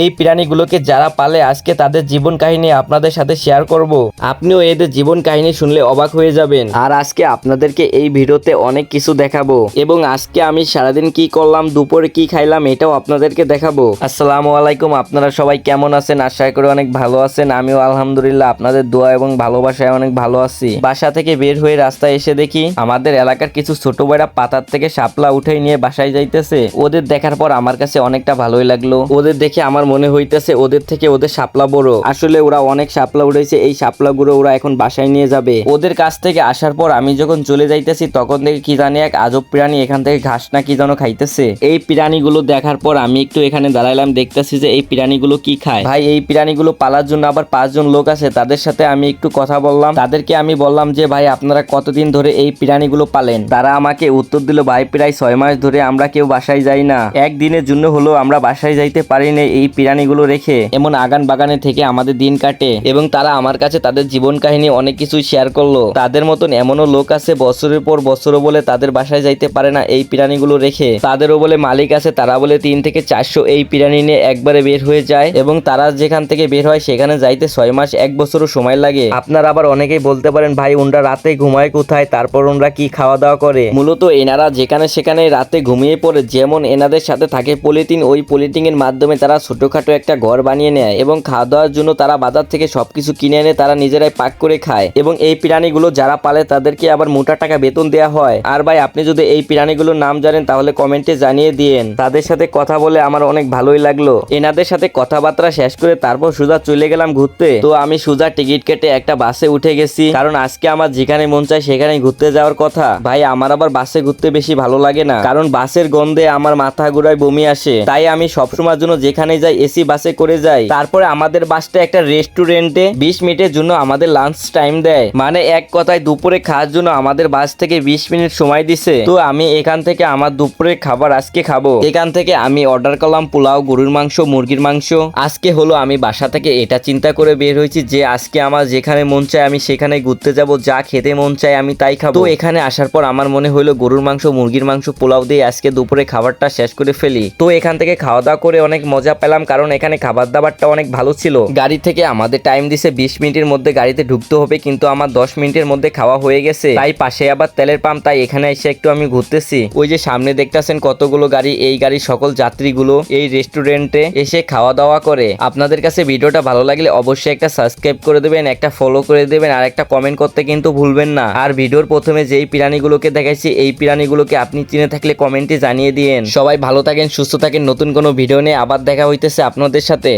এই প্রাণীগুলোকে যারা পালে আজকে তাদের জীবন কাহিনী আপনাদের সাথে শেয়ার করব। আপনিও এদের জীবন কাহিনী শুনলে অবাক হয়ে যাবেন। আর আজকে আপনাদেরকে এই ভিডিওতে অনেক কিছু দেখাবো। এবং আজকে আমি সারাদিন কি করলাম, দুপুরে কি খাইলাম এটাও আপনাদেরকে দেখাবো। আসসালামু আলাইকুম, আপনারা সবাই কেমন আছেন? আশা করি অনেক ভালো আছেন। আমিও আলহামদুলিল্লাহ আপনাদের দোয়া এবং ভালোবাসায় অনেক ভালো আছি। বাসা থেকে বের হয়ে রাস্তায় এসে দেখি, আমাদের এলাকার কিছু ছোট বড়া পাতার থেকে শাপলা উঠাই নিয়ে বাসায় যাইতেছে। ওদের দেখার পর আমার কাছে অনেকটা ভালোই লাগল। ওদের দেখে আমার মনে হইতেছে ওদের থেকে ওদের শাপলা বড়। আসলে ওরা অনেক শাপলা উঠেছে এই শাপলাগুলো ওরা এখন বাসায় নিয়ে যাবে। ওদের কাছ থেকে আসার পর আমি যখন চলে যাইতেছি, তখন থেকে কি জানি এক আজব প্রাণী এখান থেকে ঘাস না কি যেন খাইতেছে। এই প্রাণীগুলো দেখার পর আমি একটু এখানে দাঁড়াইলাম, দেখতেছি যে এই প্রাণীগুলো কি খায়। ভাই, এই প্রাণীগুলো পালার জন্য আবার পাঁচজন লোক আছে, তাদের সাথে আমি একটু কথা বললাম। তাদেরকে আমি বললাম যে, ভাই, আপনারা কতদিন ধরে এই প্রাণীগুলো পালেন? তারা আমাকে উত্তর দিল, ভাই, প্রায় ছয় মাস ধরে আমরা কেউ বাসায় যাই না। একদিনের জন্য হলেও আমরা বাসায় যাইতে পারি না এই প্রাণীগুলো রেখে এমন আগান বাগানে থেকে আমাদের দিন কাটে এবং তারা আমার কাছে তাদের জীবন কাহিনী অনেক কিছু শেয়ার করল। তাদের মতন এমনও লোক আছে বছরের পর বছরও বলে তাদের বাসায় যাইতে পারে না এই প্রাণীগুলো রেখে। তাদেরও বলে মালিক আছে তারা বলে তিন থেকে চারশো এই প্রাণী নিয়ে একবারে বের হয়ে যায় এবং তারা যেখান থেকে বের হয় সেখানে যাইতে ছয় মাস এক বছরও সময় লাগে। আপনারা আবার অনেকেই বলতে পারেন, ভাই ওনরা রাতে ঘুমায় কোথায়? তারপর ওনরা কি খাওয়া দাওয়া করে? মূলত এনারা যেখানে সেখানে রাতে ঘুমিয়ে পড়ে, যেমন এনাদের সাথে থাকে পলিথিন, ওই পলিথিনের মাধ্যমে তারা ছোটখাটো একটা ঘর বানিয়ে নেয় এবং খাওয়া দাওয়ার জন্য তারা বাজার থেকে সবকিছু কিনে এনে তারা নিজেরাই পাক করে খায়। এবং এই প্রাণীগুলো যারা পালে তাদেরকে আবার মোটা টাকা বেতন দেওয়া হয়। আর ভাই, আপনি যদি এই প্রাণীগুলোর নাম জানেন, তাহলে কমেন্টে জানিয়ে দিয়েন। তাদের সাথে কথা বলে আমার অনেক ভালোই লাগল। এনাদের সাথে কথাবার্তা শেষ করে তারপর সুজা চলে গেলাম ঘুরতে। তো আমি সুজা টিকিট কেটে একটা বাসে উঠে গেছি। কারণ আজকে আমার যেখানে মন চায় সেখানে ঘুরতে যাওয়ার কথা। ভাই, আমার আবার বাসে ঘুরতে বেশি ভালো লাগে না। কারণ বাসের গন্ধে আমার মাথা ঘুরায় বমি আসে। তাই আমি সবসময়ের জন্য যেখানে যাই এসি বাসে করে যাই তারপরে আমাদের বাসটা একটা রেস্টুরেন্টে বিশ মিনিটের জন্য আমাদের লাঞ্চ টাইম দেয়। মানে এক কথায় দুপুরে খাওয়ার জন্য আমাদের বাস থেকে বিশ মিনিট সময় দিছে। তো আমি এখান থেকে আমার দুপুরের খাবার আজকে খাব। এখান থেকে আমি অর্ডার করলাম পোলাও, গরুর মাংস, মুরগির মাংস। আজকে হলো আমি বাসা থেকে এটা চিন্তা করে বের হয়েছি যে আজকে আমার যেখানে মন চায় আমি সেখানে ঘুরতে যাব, যা খেতে মন চায় আমি তাই খাব। এখানে আসার পর আমার মনে হলো গরুর মাংস, মুরগির মাংস, পোলাও দিয়ে আজকে দুপুরে খাবারটা শেষ করে ফেলি। তো এখান থেকে খাওয়া দাওয়া করে অনেক মজা পেলাম। কারণ এখানে খাবার দাবারটা অনেক ভালো ছিল। গাড়ি থেকে আমাদের টাইম দিছে বিশ মিনিটের মধ্যে গাড়িতে ঢুকতে হবে, কিন্তু আমার দশ মিনিটের মধ্যে খাওয়া হয়ে গেছে। তাই পাশে আবার তেলের পাম্প তাই এখানে এসে একটু আমি ঘুরতেছি। ওই যে সামনে দেখতেছেন কতগুলো গাড়ি, এই গাড়ির সকল যাত্রীগুলো এই রেস্টুরেন্টে এসে খাওয়া দাওয়া করে। আপনাদের কাছে ভিডিওটা ভালো লাগলে অবশ্যই একটা সাবস্ক্রাইব করে দেবেন, একটা ফলো করে দেবেন, আর একটা কমেন্ট করতে কিন্তু ভুলবেন না। আর ভিডিওর প্রথমে যেই প্রাণীগুলোকে দেখাইছি, এই প্রাণীগুলোকে আপনি চিনে থাকলে কমেন্টে জানিয়ে দিয়েন। সবাই ভালো থাকেন, সুস্থ থাকেন। নতুন কোনো ভিডিও নিয়ে আবার দেখা হইতেছে আপনাদের সাথে?